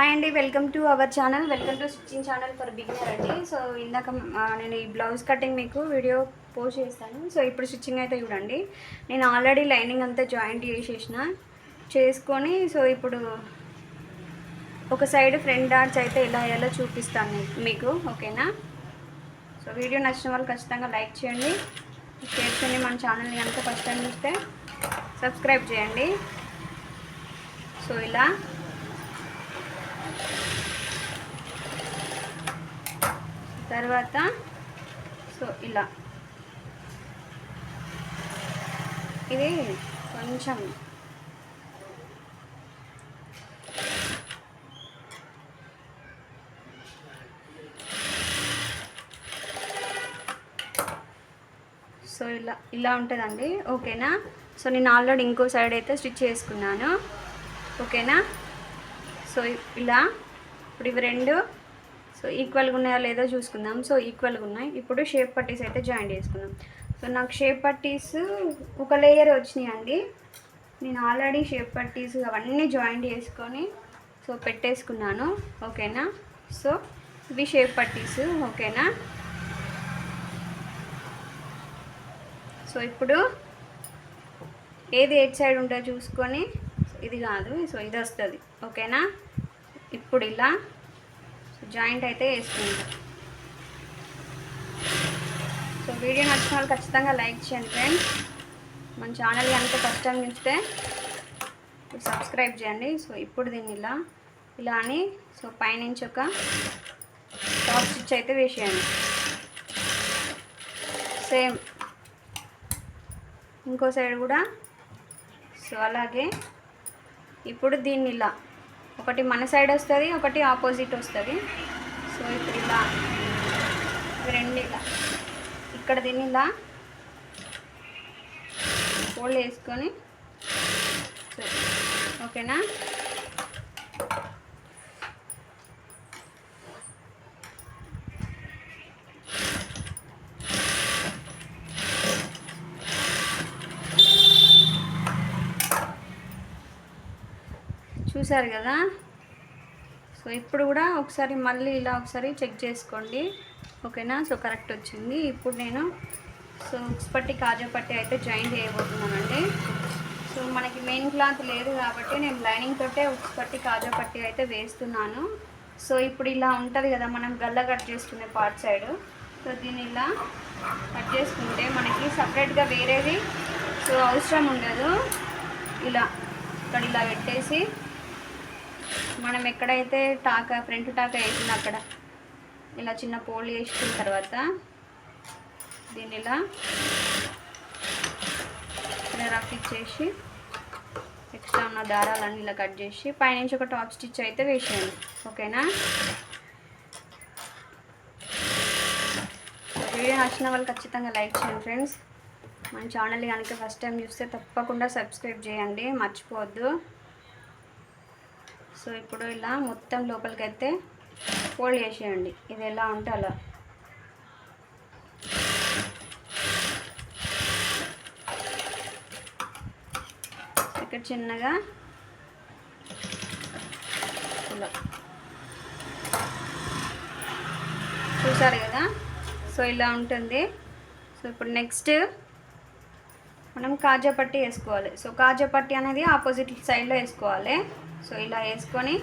Hi అండి welcome to our channel welcome to stitching channel for beginner అండి. So ఇందాక నేను ఈ బ్లౌజ్ కటింగ్ మీకు వీడియో పోస్ట్ చేస్తాను. సో ఇప్పుడు స్టిచ్చింగ్ అయితే చూడండి. నేను ఆల్రెడీ లైనింగ్ అంతా జాయింట్ చేసేసిన. చేసుకొని సో ఇప్పుడు ఒక సైడ్ ఫ్రంట్ డాట్స్ అయితే ఎలా ఎలా చూపిస్తాను మీకు ఓకేనా? సో వీడియో నచ్చిన వాళ్ళు ఖచ్చితంగా లైక్ చేయండి. షేర్ చేయండి మన ఛానల్ని కనుక ఫస్ట్ టైం చూస్తే సబ్స్క్రైబ్ చేయండి. సో ఇలా. తర్వాత సో ఇలా. ఇది కొంచెం సో ఇలా ఇలా ఉంటుందండి. ఓకేనా? సో నేను ఆల్రెడీ ఇంకో సైడ్ అయితే స్టిచ్ చేసుకున్నాను. ఓకేనా? సో ఇలా. ఇప్పుడు ఇవి రెండు. సో ఈక్వల్గా ఉన్నాయా లేదో చూసుకుందాం. సో ఈక్వల్గా ఉన్నాయి. ఇప్పుడు షేప్ పట్టీస్ అయితే జాయిన్ చేసుకుందాం. సో నాకు షేప్ పట్టీస్ ఒక లేయర్ వచ్చినాయండి. నేను ఆల్రెడీ షేప్ పట్టీస్ అవన్నీ జాయిన్ చేసుకొని సో పెట్టేసుకున్నాను. ఓకేనా? సో ఇవి షేప్ పట్టీస్. ఓకేనా? సో ఇప్పుడు ఏది ఎయిట్ సైడ్ ఉంటుందో చూసుకొని ఇది కాదు సో ఇది వస్తుంది. ఓకేనా? ఇప్పుడు ఇలా జాయింట్ అయితే వేసుకుంటాం. సో వీడియో నచ్చిన వాళ్ళు ఖచ్చితంగా లైక్ చేయండి ఫ్రెండ్స్. మన ఛానల్ కనుక ఫస్ట్ టైం చూస్తే సబ్స్క్రైబ్ చేయండి. సో ఇప్పుడు దీన్ని ఇలా ఇలా అని సో పైనుంచి ఒక టాప్ స్టిచ్ అయితే వేసేయండి. సేమ్. ఇంకో సైడ్ కూడా సో అలాగే ఇప్పుడు దీన్ని ఇలా ఒకటి మన సైడ్ వస్తుంది ఒకటి ఆపోజిట్ వస్తుంది. సో ఇప్పుడు ఇలా. రెండు ఇలా ఇక్కడ దీన్ని ఇలా ఫోల్డ్ వేసుకొని ఓకేనా చూసారు కదా? సో ఇప్పుడు కూడా ఒకసారి మళ్ళీ ఇలా ఒకసారి చెక్ చేసుకోండి. ఓకేనా? సో కరెక్ట్ వచ్చింది. ఇప్పుడు నేను సో ఉక్స్ పట్టి కాజా పట్టి అయితే జాయిన్ చేయబోతున్నానండి. సో మనకి మెయిన్ క్లాత్ లేదు కాబట్టి నేను లైనింగ్ తోటే ఉక్స్ పట్టి కాజా పట్టి అయితే వేస్తున్నాను. సో ఇప్పుడు ఇలా ఉంటుంది కదా మనం గల్ల కట్ చేసుకునే పార్ట్ సైడ్. సో దీన్ని ఇలా కట్ చేసుకుంటే మనకి సపరేట్గా వేరేది సో అవసరం ఉండదు. ఇలా ఇక్కడ ఇలా పెట్టేసి మనం ఎక్కడైతే టాక ఫ్రంట్ టాక వేసిందో అక్కడ ఇలా చిన్న పోల్ వేసుకున్న తర్వాత దీన్ని ఇలా ఇలా రఫ్ ఇచ్చేసి ఎక్స్ట్రా ఉన్న దారాలన్నీ ఇలా కట్ చేసి పైనుంచి ఒక టాప్ స్టిచ్ అయితే వేసేయండి. ఓకేనా? వీడియో నచ్చిన వాళ్ళు ఖచ్చితంగా లైక్ చేయండి ఫ్రెండ్స్. మన ఛానల్ కనుక ఫస్ట్ టైం చూస్తే తప్పకుండా సబ్స్క్రైబ్ చేయండి. మర్చిపోవద్దు. సో ఇప్పుడు ఇలా మొత్తం లోపలికి అయితే ఫోల్డ్ చేసేయండి. ఇది ఎలా ఉంటే అలా. ఇక్కడ చిన్నగా ఇలా. చూసారు కదా? సో ఇలా ఉంటుంది. సో ఇప్పుడు నెక్స్ట్ మనం కాజా పట్టి వేసుకోవాలి. సో కాజా పట్టి అనేది ఆపోజిట్ సైడ్లో వేసుకోవాలి. సో ఇలా వేసుకొని